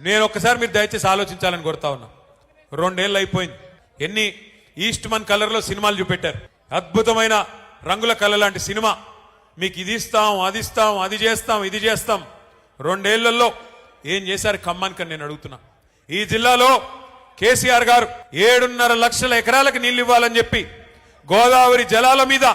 నేను ఒక్కసారి మీరు దయచేసి ఆలోచించాలని కోరుతా ఉన్నా. రెండేళ్ళు అయిపోయింది. ఎన్ని ఈస్ట్ మన్ కలర్లో సినిమాలు చూపెట్టారు. అద్భుతమైన రంగుల కళ లాంటి సినిమా. మీకు ఇది ఇస్తాం అది ఇస్తాం అది చేస్తాం ఇది చేస్తాం. రెండేళ్ళలో ఏం చేశారు ఖమ్మానికి నేను అడుగుతున్నా. ఈ జిల్లాలో కేసీఆర్ గారు ఏడున్నర లక్షల ఎకరాలకు నీళ్ళు ఇవ్వాలని చెప్పి గోదావరి జలాల మీద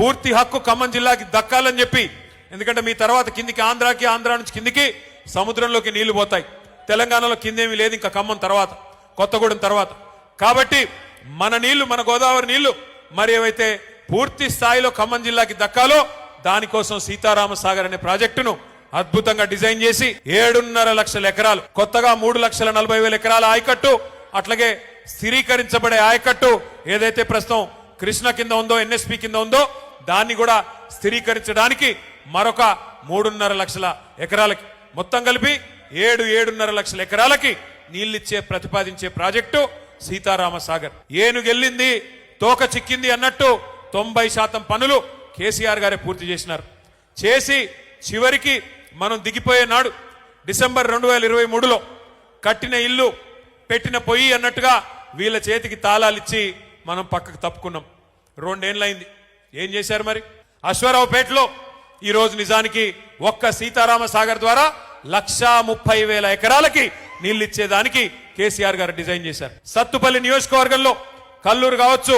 పూర్తి హక్కు ఖమ్మం జిల్లాకి దక్కాలని చెప్పి ఎందుకంటే మీ తర్వాత కిందికి ఆంధ్రాకి ఆంధ్ర నుంచి కిందికి సముద్రంలోకి నీళ్ళు పోతాయి. తెలంగాణలో కిందేమీ లేదు ఇంకా ఖమ్మం తర్వాత కొత్తగూడెం తర్వాత. కాబట్టి మన నీళ్ళు మన గోదావరి నీళ్ళు మరి ఏవైతే పూర్తి స్థాయిలో ఖమ్మం జిల్లాకి దక్కాలో దానికోసం సీతారామ సాగర్ అనే ప్రాజెక్టును అద్భుతంగా డిజైన్ చేసి ఏడున్నర లక్షల ఎకరాలు కొత్తగా మూడు లక్షల నలభై వేల ఎకరాల ఆయకట్టు అట్లాగే స్థిరీకరించబడే ఆయకట్టు ఏదైతే ప్రస్తుతం కృష్ణ కింద ఉందో ఎన్ఎస్పి కింద ఉందో దాన్ని కూడా స్థిరీకరించడానికి మరొక మూడున్నర లక్షల ఎకరాలకి మొత్తం కలిపి ఏడు ఏడున్నర లక్షల ఎకరాలకి నీళ్ళిచ్చే ప్రతిపాదించే ప్రాజెక్టు సీతారామ సాగర్. ఏనుగెళ్ళింది తోక చిక్కింది అన్నట్టు తొంభై శాతం పనులు కేసీఆర్ గారే పూర్తి చేసినారు. చేసి చివరికి మనం దిగిపోయే నాడు డిసెంబర్ రెండు వేల ఇరవై మూడులో కట్టిన ఇల్లు పెట్టిన పొయ్యి అన్నట్టుగా వీళ్ళ చేతికి తాళాలిచ్చి మనం పక్కకు తప్పుకున్నాం. రెండేళ్ళైంది ఏం చేశారు మరి? అశ్వరావుపేటలో ఈరోజు నిజానికి ఒక్క సీతారామ సాగర్ ద్వారా లక్షా ముప్పై వేల ఎకరాలకి నీళ్ళు ఇచ్చేదానికి కేసీఆర్ గారు డిజైన్ చేశారు. సత్తుపల్లి నియోజకవర్గంలో కల్లూరు కావచ్చు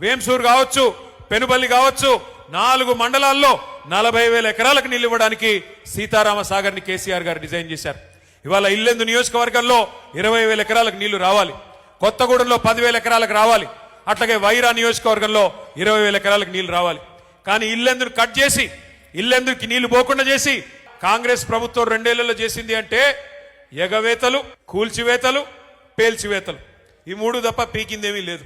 వేంసూరు కావచ్చు పెనుపల్లి కావచ్చు నాలుగు మండలాల్లో నలభై వేల ఎకరాలకు నీళ్ళు ఇవ్వడానికి సీతారామ సాగర్ని కేసీఆర్ గారు డిజైన్ చేశారు. ఇవాళ ఇల్లెందు నియోజకవర్గంలో ఇరవై వేల ఎకరాలకు నీళ్ళు రావాలి. కొత్తగూడెంలో పదివేల ఎకరాలకు రావాలి. అట్లాగే వైరా నియోజకవర్గంలో ఇరవై వేల ఎకరాలకు నీళ్ళు రావాలి. కానీ ఇల్లెందును కట్ చేసి ఇల్లెందుకి నీళ్ళు పోకుండా చేసి కాంగ్రెస్ ప్రభుత్వం రెండేళ్ళలో చేసింది అంటే ఎగవేతలు కూల్చివేతలు పేల్చివేతలు. ఈ మూడు తప్ప పీకిందేమీ లేదు.